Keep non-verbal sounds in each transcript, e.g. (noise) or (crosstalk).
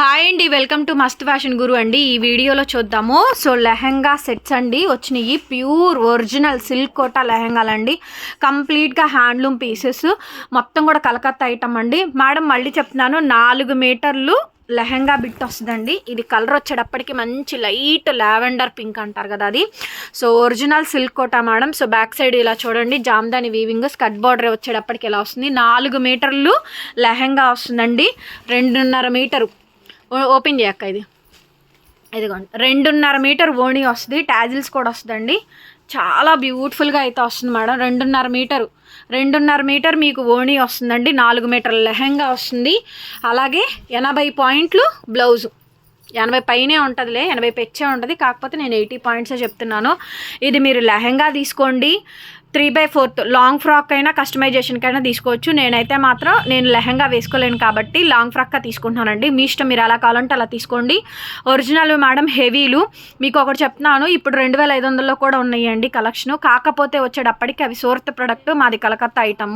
Hi అండి welcome to Mast fashion guru అండి. ఈ వీడియోలో చూద్దాము. సో లెహంగా సెట్స్ అండి. వచ్చినాయి ప్యూర్ ఒరిజినల్ సిల్క్ కోటా లెహంగాలు అండి. కంప్లీట్గా హ్యాండ్లూమ్ పీసెస్. మొత్తం కూడా కలకత్తా ఐటమ్ అండి. మేడం మళ్ళీ చెప్తున్నాను నాలుగు మీటర్లు లెహంగా బిట్ వస్తుందండి. ఇది కలర్ వచ్చేటప్పటికి మంచి లైట్ లావెండర్ పింక్ అంటారు కదా అది. So original silk Kota madam. So back side ఇలా చూడండి జామ్దాని వీవింగ్ స్కట్ బార్డర్ వచ్చేటప్పటికి ఇలా వస్తుంది? నాలుగు మీటర్లు లెహంగా వస్తుందండి. రెండున్నర మీటరు. ఓపెన్ చేయక్క ఇది. ఇదిగోండి రెండున్నర మీటర్ ఓణి వస్తుంది టాజిల్స్ కూడా వస్తుందండి. చాలా బ్యూటిఫుల్గా అయితే వస్తుంది మేడం రెండున్నర మీటరు. రెండున్నర మీటర్ మీకు ఓణి వస్తుందండి నాలుగు మీటర్ల లెహంగా వస్తుంది. అలాగే ఎనభై పాయింట్లు బ్లౌజు. ఎనభై పైనే ఉంటుందిలే ఎనభై పెచ్చే ఉంటుంది కాకపోతే నేను ఎయిటీ పాయింట్సే చెప్తున్నాను. ఇది మీరు లెహంగా తీసుకోండి three by fourth long frock అయినా కస్టమైజేషన్కి అయినా తీసుకోవచ్చు. నేనైతే మాత్రం నేను లెహంగా వేసుకోలేను కాబట్టి లాంగ్ ఫ్రాక్గా తీసుకుంటున్నానండి. మీ ఇష్టం మీరు అలా కావాలంటే అలా తీసుకోండి. ఒరిజినల్ మేడం హెవీలు. మీకు ఒకటి చెప్తున్నాను ఇప్పుడు రెండు వేల ఐదు వందల్లో కూడా ఉన్నాయండి కలెక్షన్ కాకపోతే వచ్చేటప్పటికి అవి సూరత్ ప్రొడక్ట్ మాది కలకత్తా ఐటమ్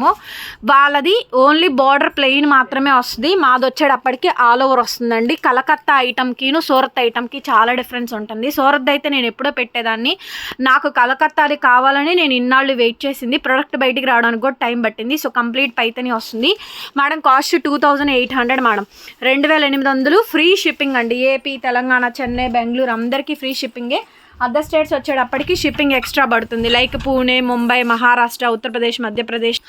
వాళ్ళది ఓన్లీ బార్డర్ ప్లెయిన్ మాత్రమే వస్తుంది. మాది వచ్చేటప్పటికి ఆల్ ఓవర్ వస్తుందండి. కలకత్తా ఐటమ్కిను సూరత్ ఐటమ్కి చాలా డిఫరెన్స్ ఉంటుంది. సూరత్ అయితే నేను ఎప్పుడో పెట్టేదాన్ని. నాకు కలకత్తాది కావాలని నేను ఇన్నాళ్ళు వెయిట్ చేసింది. ప్రొడక్ట్ బయటికి రావడానికి కూడా టైం పట్టింది. సో కంప్లీట్ పైతని వస్తుంది. Madam cost two thousand eight hundred madam. రెండు వేల ఎనిమిది వందలు ఫ్రీ షిప్పింగ్ అండి. ఏపీ తెలంగాణ చెన్నై బెంగళూరు అందరికీ ఫ్రీ షిప్పింగే. అదర్ స్టేట్స్ వచ్చేటప్పటికి షిప్పింగ్ ఎక్స్ట్రా పడుతుంది. లైక్ పూణే ముంబై మహారాష్ట్ర ఉత్తరప్రదేశ్ మధ్యప్రదేశ్.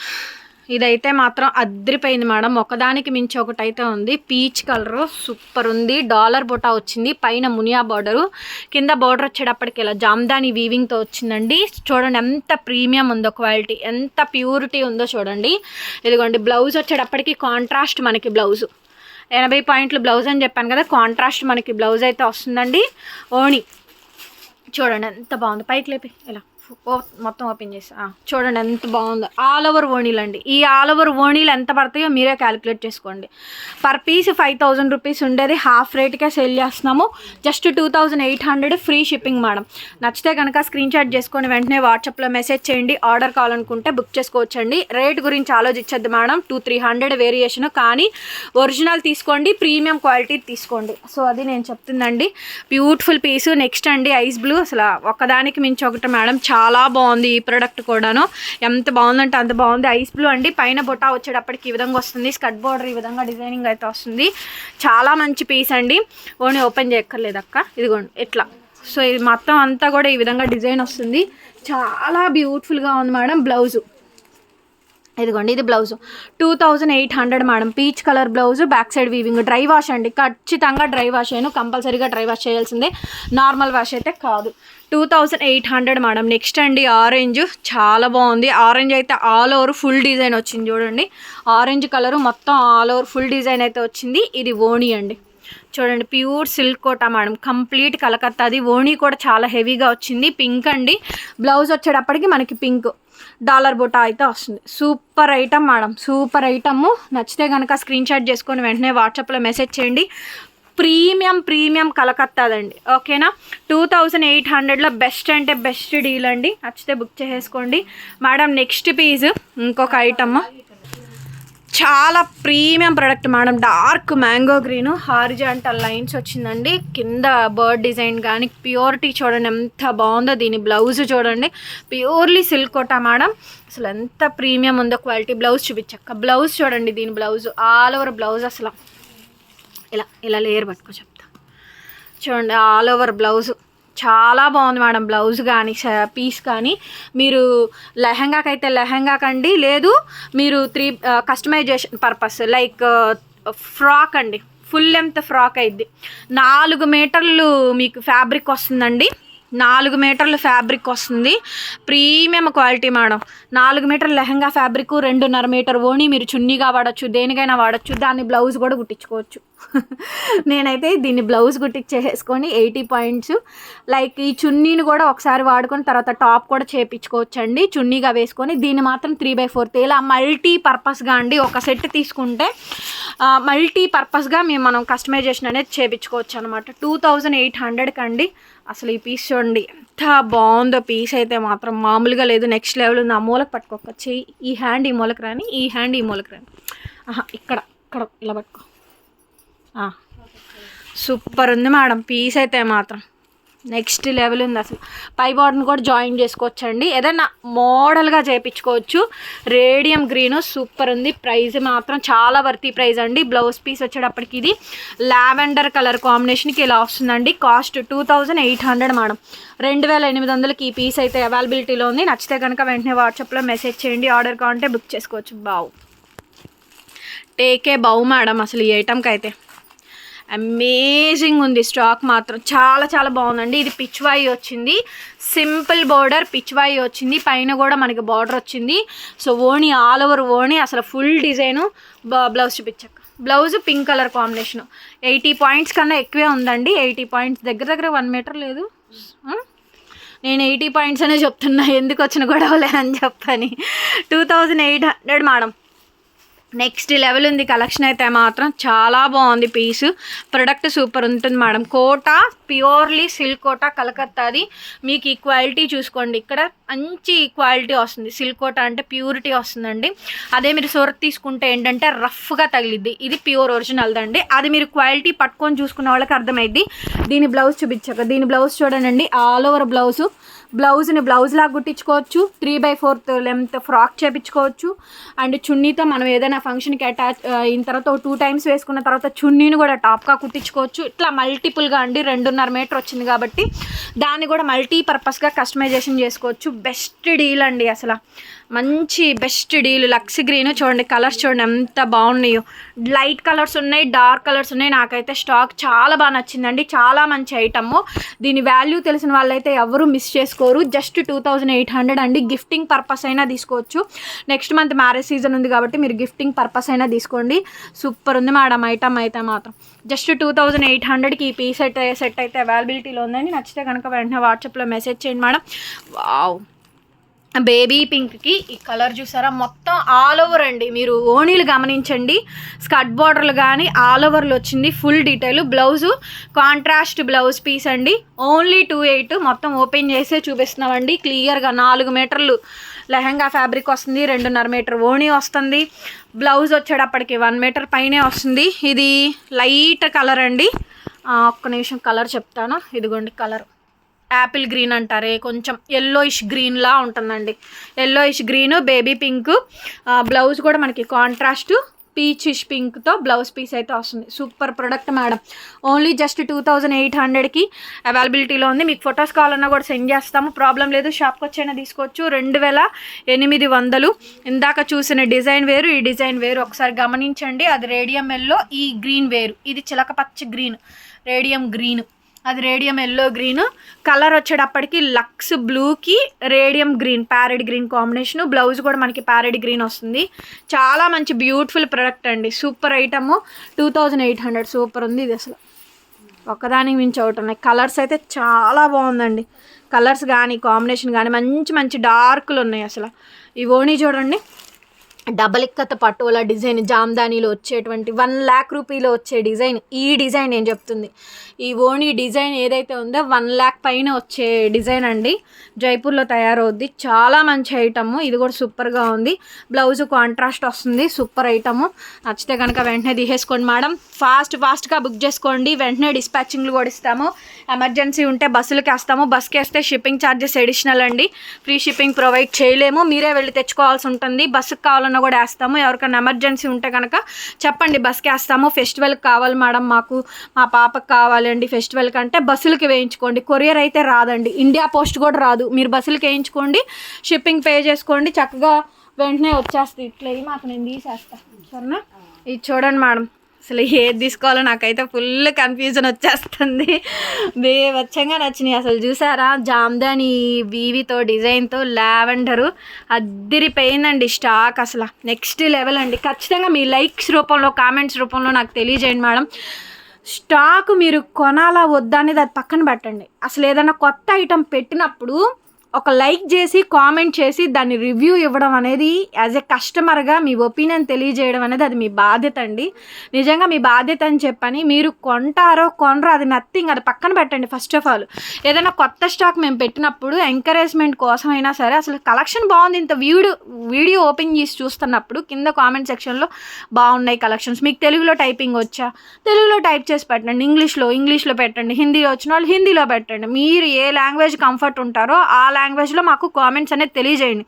ఇదైతే మాత్రం అద్రిపోయింది మేడం. ఒకదానికి మించి ఒకటైతే ఉంది. పీచ్ కలర్ సూపర్ ఉంది. డాలర్ బొటా వచ్చింది. పైన మునియా బార్డరు. కింద బార్డర్ వచ్చేటప్పటికి ఇలా జామ్దాని వీవింగ్తో వచ్చిందండి. చూడండి ఎంత ప్రీమియం ఉందో క్వాలిటీ. ఎంత ప్యూరిటీ ఉందో చూడండి. ఇదిగోండి బ్లౌజ్ వచ్చేటప్పటికి కాంట్రాస్ట్ మనకి బ్లౌజు. ఎనభై పాయింట్లు బ్లౌజ్ అని చెప్పాను కదా కాంట్రాస్ట్ మనకి బ్లౌజ్ అయితే వస్తుందండి. ఓణి. చూడండి ఎంత బాగుంది. పైకి లేపి. ఇలా. మొత్తం ఓపెన్ చేసి చూడండి ఎంత బాగుందో. ఆల్ ఓవర్ ఓణీలు అండి. ఈ ఆల్ ఓవర్ ఓణీలు ఎంత పడతాయో మీరే క్యాలిక్యులేట్ చేసుకోండి. Per piece five thousand rupees ఉండేది. హాఫ్ రేట్కే సేల్ చేస్తున్నాము. Just two thousand eight hundred free shipping madam నచ్చితే కనుక స్క్రీన్ షాట్ చేసుకొని వెంటనే వాట్సాప్లో మెసేజ్ చేయండి. ఆర్డర్ కావాలనుకుంటే బుక్ చేసుకోవచ్చండి. రేట్ గురించి ఆలోచించద్దు madam two three hundred variation కానీ ఒరిజినల్ తీసుకోండి. ప్రీమియం క్వాలిటీ తీసుకోండి. సో అది నేను చెప్తుందండి. బ్యూటిఫుల్ పీసు నెక్స్ట్ అండి ఐస్ బ్లూ అసలు ఒకదానికి మించి ఒకటి మేడం చాలా చాలా బాగుంది ఈ ప్రోడక్ట్ కూడాను. ఎంత బాగుందంటే అంత బాగుంది. ఐస్ బ్లూ అండి. పైన బొటా వచ్చేటప్పటికి ఈ విధంగా వస్తుంది. స్కట్ బార్డర్ ఈ విధంగా డిజైనింగ్ అయితే వస్తుంది. చాలా మంచి పీస్ అండి. ఓన్లీ ఓపెన్ చేయక్కర్లేదు అక్క. ఇదిగోండి ఎట్లా? సో ఇది మొత్తం అంతా కూడా ఈ విధంగా డిజైన్ వస్తుంది. చాలా బ్యూటిఫుల్గా ఉంది మేడం. బ్లౌజు ఇదిగోండి ఇది blouse two thousand eight hundred madam peach colour blouse back side weaving dry wash అండి. ఖచ్చితంగా డ్రై వాష్ అయ్యాను కంపల్సరీగా డ్రై వాష్ చేయాల్సిందే. నార్మల్ వాష్ అయితే కాదు. Two thousand eight hundred madam next అండి ఆరెంజ్ చాలా బాగుంది. ఆరెంజ్ అయితే ఆల్ ఓవర్ ఫుల్ డిజైన్ వచ్చింది చూడండి. ఆరెంజ్ కలర్ మొత్తం ఆల్ ఓవర్ ఫుల్ డిజైన్ అయితే వచ్చింది. ఇది ఓణి అండి. చూడండి pure silk Kota madam. Complete కలకత్తాది ఓణీ కూడా చాలా హెవీగా వచ్చింది. పింక్ అండి. బ్లౌజ్ వచ్చేటప్పటికి మనకి పింక్ డాలర్ బుటా అయితే వస్తుంది. Super item madam. Super item. నచ్చితే కనుక స్క్రీన్ షాట్ చేసుకొని వెంటనే వాట్సాప్లో మెసేజ్ చేయండి. ప్రీమియం ప్రీమియం కలకత్తాదండి. ఓకేనా? టూ థౌజండ్ ఎయిట్ హండ్రెడ్లో బెస్ట్ అంటే బెస్ట్ డీల్ అండి. నచ్చితే బుక్ చేసేసుకోండి. మేడం నెక్స్ట్ పీస్ ఇంకొక ఐటమ్. చాలా premium product madam. Dark mango green. Horizontal lines వచ్చిందండి. కింద బర్డ్ డిజైన్ కానీ ప్యూరిటీ చూడండి ఎంత బాగుందో. దీని బ్లౌజ్ చూడండి. Purely silk Kota madam. అసలు ఎంత ప్రీమియం ఉందో క్వాలిటీ బ్లౌజ్ చూపించక్క. బ్లౌజ్ చూడండి దీని బ్లౌజ్. ఆల్ ఓవర్ బ్లౌజ్ అసలు. ఇలా ఇలా లేయర్ పట్టుకో చెప్తా. చూడండి ఆల్ ఓవర్ బ్లౌజు. చాలా బాగుంది మేడం బ్లౌజ్ కానీ పీస్ కానీ. మీరు లెహంగాకి అయితే లెహంగా కండి లేదు మీరు three customization purpose like frock అండి. ఫుల్ లెంత్ ఫ్రాక్ అయింది నాలుగు మీటర్లు మీకు ఫ్యాబ్రిక్ వస్తుందండి. నాలుగు మీటర్ల ఫ్యాబ్రిక్ వస్తుంది. Premium quality madam. నాలుగు మీటర్ లెహంగా ఫ్యాబ్రిక్ రెండున్నర మీటర్ ఓణి. మీరు చున్నీగా వాడచ్చు దేనికైనా వాడచ్చు. దాన్ని బ్లౌజ్ కూడా కుట్టించుకోవచ్చు. (laughs) నేనైతే దీన్ని బ్లౌజ్ కుట్టించేసుకొని ఎయిటీ పాయింట్స్. లైక్ ఈ చున్నీని కూడా ఒకసారి వాడుకొని తర్వాత టాప్ కూడా చేపించుకోవచ్చు అండి చున్నీగా వేసుకొని దీన్ని మాత్రం త్రీ బై ఫోర్త్ ఇలా మల్టీ పర్పస్గా అండి. ఒక సెట్ తీసుకుంటే మల్టీ పర్పస్గా మేము మనం కస్టమైజేషన్ అనేది చేపించుకోవచ్చు అనమాట టూ థౌజండ్ ఎయిట్ హండ్రెడ్కి అండి అసలు ఈ పీస్ చూడండి ఎంత బాగుందో పీస్ అయితే మాత్రం మామూలుగా లేదు. నెక్స్ట్ లెవెల్ ఉంది. ఆ మూలకు పట్టుకోక చెయ్యి. ఈ హ్యాండ్ ఈ మూలకు రాని ఈ హ్యాండ్ ఈ మూలకు రాని. ఆహా ఇక్కడ ఇక్కడ ఇలా పట్టుకో. సూపర్ ఉంది మేడం. పీస్ అయితే మాత్రం. నెక్స్ట్ లెవెల్ ఉంది అసలు. పై బార్డర్ని కూడా జాయిన్ చేసుకోవచ్చండి. ఏదైనా మోడల్గా చేయించుకోవచ్చు. రేడియం గ్రీన్ సూపర్ ఉంది. ప్రైస్ మాత్రం చాలా వర్తీ ప్రైస్ అండి. బ్లౌజ్ పీస్ వచ్చేటప్పటికి ఇది లావెండర్ కలర్ కాంబినేషన్కి ఇలా వస్తుందండి. Cost two thousand eight hundred madam. రెండు వేల ఎనిమిది వందలకి ఈ పీస్ అయితే అవైలబిలిటీలో ఉంది. నచ్చితే కనుక వెంటనే వాట్సాప్లో మెసేజ్ చేయండి. ఆర్డర్ కావాలంటే బుక్ చేసుకోవచ్చు. బావు టేకే బావు మేడం అసలు ఈ ఐటమ్కి అయితే. అమేజింగ్ ఉంది. స్టాక్ మాత్రం చాలా చాలా బాగుందండి. ఇది పిచ్వాయి వచ్చింది. సింపుల్ బోర్డర్ పిచ్వాయి వచ్చింది. పైన కూడా మనకి బార్డర్ వచ్చింది. సో ఓణి ఆల్ ఓవర్ ఓణి. అసలు full design blouse చూపించక్క. Blouse pink colour combination eighty points కన్నా ఎక్కువే ఉందండి. ఎయిటీ పాయింట్స్ దగ్గర దగ్గర వన్ మీటర్ లేదు. Hmm? నేను ఎయిటీ పాయింట్స్ అనే చెప్తున్నా. ఎందుకు వచ్చిన గొడవలే అని చెప్పని. Two thousand eight hundred madam next level ఉంది కలెక్షన్ అయితే మాత్రం. చాలా బాగుంది పీస్. ప్రొడక్ట్ సూపర్ ఉంటుంది madam. Kota purely silk Kota కలకత్తాది మీకు ఈ క్వాలిటీ చూసుకోండి. ఇక్కడ మంచి క్వాలిటీ వస్తుంది. సిల్క్ కోట అంటే ప్యూరిటీ వస్తుందండి. అదే మీరు సూరత్ తీసుకుంటే ఏంటంటే రఫ్గా తగిలిద్ది. ఇది ప్యూర్ ఒరిజినల్దండి అది మీరు క్వాలిటీ పట్టుకొని చూసుకున్న వాళ్ళకి అర్థమైద్ది. దీని బ్లౌజ్ చూపించాక దీని బ్లౌజ్ చూడండి. ఆల్ ఓవర్ బ్లౌజు బ్లౌజ్ని బ్లౌజ్ లాగా కుట్టించుకోవచ్చు. Three by fourth length frock చేపించుకోవచ్చు. And చున్నీతో మనం ఏదైనా ఫంక్షన్కి అటాచ్ అయిన తర్వాత టూ టైమ్స్ వేసుకున్న తర్వాత చున్నీని కూడా టాప్గా కుట్టించుకోవచ్చు. ఇట్లా మల్టిపుల్గా అండి రెండున్నర మీటర్ వచ్చింది కాబట్టి దాన్ని కూడా మల్టీ పర్పస్గా కస్టమైజేషన్ చేసుకోవచ్చు. బెస్ట్ డీల్ అండి అసలు. మంచి బెస్ట్ డీల్ లక్స్ గ్రీన్ చూడండి కలర్స్ చూడండి ఎంత బాగున్నాయో. లైట్ కలర్స్ ఉన్నాయి డార్క్ కలర్స్ ఉన్నాయి. నాకైతే స్టాక్ చాలా బాగా నచ్చిందండి. చాలా మంచి ఐటమ్ దీని వాల్యూ తెలిసిన వాళ్ళైతే ఎవరు మిస్ చేసుకోరు. Just two thousand eight hundred అండి. గిఫ్టింగ్ పర్పస్ అయినా తీసుకోవచ్చు. నెక్స్ట్ మంత్ మ్యారేజ్ సీజన్ ఉంది కాబట్టి మీరు గిఫ్టింగ్ పర్పస్ అయినా తీసుకోండి. సూపర్ ఉంది మేడం ఐటమ్ అయితే మాత్రం. జస్ట్ టూ థౌజండ్ ఎయిట్ హండ్రెడ్కి ఈ పీ సెట్ సెట్ అయితే అవైలబిలిటీలో ఉందండి. నచ్చితే కనుక వెంటనే వాట్సాప్లో మెసేజ్ చేయండి మేడం వావ్ బేబీ పింక్కి ఈ కలర్ చూసారా? మొత్తం ఆల్ ఓవర్ అండి. మీరు ఓణీలు గమనించండి. స్కర్ట్ బార్డర్లు కానీ ఆల్ ఓవర్లు వచ్చింది. Full detail. Blouse contrast blouse piece అండి. Only two eight. మొత్తం ఓపెన్ చేసే చూపిస్తున్నామండి. క్లియర్గా నాలుగు మీటర్లు లెహంగా ఫ్యాబ్రిక్ వస్తుంది. రెండున్నర మీటర్ ఓణి వస్తుంది. బ్లౌజ్ వచ్చేటప్పటికి వన్ మీటర్ పైనే వస్తుంది. ఇది లైట్ కలర్ అండి. ఒక్క నిమిషం కలర్ చెప్తాను. ఇదిగోండి కలర్. యాపిల్ గ్రీన్ అంటారే కొంచెం ఎల్లోయిష్ గ్రీన్లా ఉంటుందండి. Yellowish green baby pink blouse కూడా మనకి కాంట్రాస్ట్ పీచిష్ పింక్తో బ్లౌజ్ పీస్ అయితే వస్తుంది. Super product madam only just two thousand eight హండ్రెడ్కి అవైలబిలిటీలో ఉంది. మీకు ఫొటోస్ కావాలన్నా కూడా సెండ్ చేస్తాము. ప్రాబ్లం లేదు షాప్కి వచ్చైనా తీసుకోవచ్చు. రెండు వేల ఎనిమిది వందలు. ఇందాక చూసిన డిజైన్ వేరు ఈ డిజైన్ వేరు. ఒకసారి గమనించండి. అది రేడియం ఎల్లో ఈ గ్రీన్ వేరు. ఇది చిలక పచ్చ గ్రీన్ రేడియం గ్రీన్ అది రేడియం ఎల్లో గ్రీన్ కలర్ వచ్చేటప్పటికి లక్స్ బ్లూకి radium green parrot green combination blouse కూడా మనకి ప్యారెడ్ గ్రీన్ వస్తుంది. చాలా మంచి బ్యూటిఫుల్ ప్రొడక్ట్ అండి. Super item two thousand eight hundred super ఉంది ఇది అసలు. ఒకదానికి మించి ఒకటి ఉన్నాయి. కలర్స్ అయితే చాలా బాగుందండి. కలర్స్ కానీ కాంబినేషన్ కానీ మంచి మంచి డార్క్లు ఉన్నాయి అసలు. ఈ ఓణీ చూడండి. డబల్ ఇక్కత పటోలా డిజైన్ జామ్దానీలో వచ్చేటువంటి వన్ ల్యాక్ రూపీలో వచ్చే డిజైన్ ఈ డిజైన్ ఏం చెప్తుంది. ఈ ఓనీ డిజైన్ ఏదైతే ఉందో వన్ ల్యాక్ పైన వచ్చే డిజైన్ అండి. జైపూర్లో తయారవుద్ది. చాలా మంచి ఐటమ్ ఇది కూడా సూపర్గా ఉంది. బ్లౌజ్ కాంట్రాస్ట్ వస్తుంది. సూపర్ ఐటమ్ నచ్చితే కనుక వెంటనే తీసేసుకోండి మేడం. ఫాస్ట్ ఫాస్ట్గా బుక్ చేసుకోండి. వెంటనే డిస్పాచింగ్లు కూడా ఇస్తాము. ఎమర్జెన్సీ ఉంటే బస్సులకి వేస్తాము బస్కి వేస్తే షిప్పింగ్ ఛార్జెస్ అడిషనల్ అండి. ఫ్రీ షిప్పింగ్ ప్రొవైడ్ చేయలేము. మీరే వెళ్ళి తెచ్చుకోవాల్సి ఉంటుంది. బస్సుకి ఎవరికన్నా కూడా వేస్తాము. ఎవరికైనా ఎమర్జెన్సీ ఉంటే కనుక చెప్పండి బస్కి వేస్తాము ఫెస్టివల్కి కావాలి మేడం మాకు మా పాపకు కావాలండి ఫెస్టివల్కి అంటే బస్సులకి వేయించుకోండి. కొరియర్ అయితే రాదండి. ఇండియా పోస్ట్ కూడా రాదు. మీరు బస్సులకి వేయించుకోండి షిప్పింగ్ పే చేసుకోండి. చక్కగా వెంటనే వచ్చేస్తుంది ఇట్లా మాకు నేను తీసేస్తాను సరేనా? ఇది చూడండి మేడం. అసలు ఏది తీసుకోవాలో నాకైతే ఫుల్ కన్ఫ్యూజన్ వచ్చేస్తుంది. బేవచ్చంగా నచ్చినాయి అసలు చూసారా? జామ్దాని వీవితో డిజైన్తో లావెండరు. అద్దిరిపోయిందండి స్టాక్ అసలు. నెక్స్ట్ లెవెల్ అండి. ఖచ్చితంగా మీ లైక్స్ రూపంలో కామెంట్స్ రూపంలో నాకు తెలియజేయండి మేడం. స్టాక్ మీరు కొనాలా వద్దా అనేది అది పక్కన పెట్టండి. అసలు ఏదైనా కొత్త ఐటెం పెట్టినప్పుడు ఒక లైక్ చేసి కామెంట్ చేసి దాన్ని రివ్యూ ఇవ్వడం అనేది యాజ్ ఎ కస్టమర్గా మీ ఒపీనియన్ తెలియజేయడం అనేది అది మీ బాధ్యత అండి. నిజంగా మీ బాధ్యత అని చెప్పని మీరు కొంటారో కొనరో అది నథింగ్ అది పక్కన పెట్టండి ఫస్ట్ ఆఫ్ ఆల్ ఏదైనా కొత్త స్టాక్ మేము పెట్టినప్పుడు ఎంకరేజ్మెంట్ కోసం అయినా సరే అసలు కలెక్షన్ బాగుంది. ఇంత వీడియో వీడియో ఓపెన్ చేసి చూస్తున్నప్పుడు కింద కామెంట్ సెక్షన్లో బాగున్నాయి కలెక్షన్స్ మీకు తెలుగులో టైపింగ్ వచ్చా? తెలుగులో టైప్ చేసి పెట్టండి. ఇంగ్లీష్లో ఇంగ్లీష్లో పెట్టండి. హిందీలో వచ్చిన వాళ్ళు హిందీలో పెట్టండి. మీరు ఏ లాంగ్వేజ్ కంఫర్ట్ ఉంటారో ఆ లాంగ్వేజ్లో మాకు కామెంట్స్ అనేది తెలియజేయండి.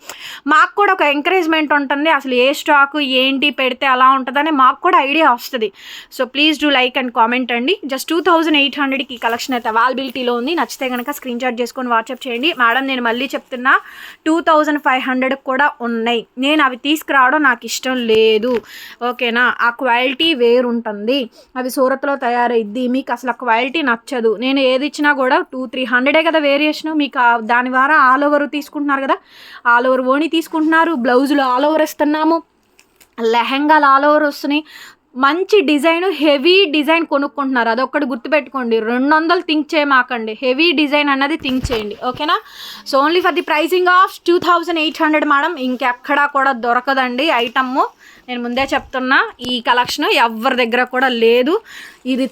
మాకు కూడా ఒక ఎంకరేజ్మెంట్ ఉంటుంది. అసలు ఏ స్టాక్ ఏంటి పెడితే అలా ఉంటుందని మాకు కూడా ఐడియా వస్తుంది. So please do like and comment అండి. జస్ట్ టూ థౌజండ్ ఎయిట్ హండ్రెడ్కి కలెక్షన్ అయితే అవైలబిలిటీలో ఉంది. నచ్చితే కనుక స్క్రీన్ షాట్ చేసుకొని వాట్సాప్ చేయండి. మేడం నేను మళ్ళీ చెప్తున్నా టూ థౌజండ్ ఫైవ్ హండ్రెడ్ కూడా ఉన్నాయి. నేను అవి తీసుకురావడం నాకు ఇష్టం లేదు. ఓకేనా ఆ క్వాలిటీ వేరు ఉంటుంది అవి సూరత్లో తయారైద్ది. మీకు అసలు ఆ క్వాలిటీ నచ్చదు. నేను ఏది ఇచ్చినా కూడా టూ త్రీ హండ్రెడే కదా వేరియేషన్ మీకు దాని ద్వారా ఆల్ ఓవర్ తీసుకుంటున్నారు కదా. ఆల్ ఓవర్ ఓణి తీసుకుంటున్నారు. బ్లౌజులు ఆల్ ఓవర్ ఇస్తున్నాము లెహెంగాలు ఆల్ ఓవర్ వస్తున్నాయి. మంచి డిజైన్ హెవీ డిజైన్ కొనుక్కుంటున్నారు. అదొక్కటి గుర్తుపెట్టుకోండి. రెండు వందలు థింక్ చేయమాకండి. హెవీ డిజైన్ అన్నది థింక్ చేయండి. ఓకేనా? So only for the pricing of two thousand eight hundred madam ఇంకెక్కడా కూడా దొరకదండి ఐటమ్ నేను ముందే చెప్తున్నా ఈ కలెక్షన్ ఎవరి దగ్గర కూడా లేదు. ఇది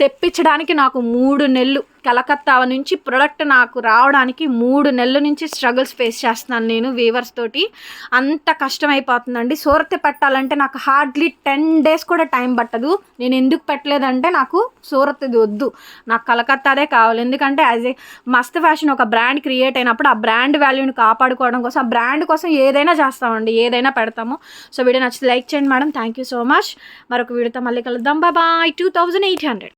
తెప్పించడానికి నాకు మూడు నెలలు. కలకత్తా నుంచి ప్రొడక్ట్ నాకు రావడానికి మూడు నెలల నుంచి స్ట్రగుల్స్ ఫేస్ చేస్తున్నాను నేను వీవర్స్ తోటి. అంత కష్టమైపోతుందండి. సూరత్ పెట్టాలంటే నాకు హార్డ్లీ టెన్ డేస్ కూడా టైం పట్టదు. నేను ఎందుకు పెట్టలేదంటే నాకు సూరత్ ఇది వద్దు. నాకు కలకత్తాదే కావాలి. ఎందుకంటే యాజ్ ఏ మస్త్ ఫ్యాషన్ ఒక బ్రాండ్ క్రియేట్ అయినప్పుడు ఆ బ్రాండ్ వాల్యూని కాపాడుకోవడం కోసం ఆ బ్రాండ్ కోసం ఏదైనా చేస్తామండి. ఏదైనా పెడతాము. సో వీడియో నచ్చితే లైక్ చేయండి madam. Thank you so much. మరొక వీడియోతో మళ్ళీ కలుద్దాం. Bye. Two thousand eight hundred.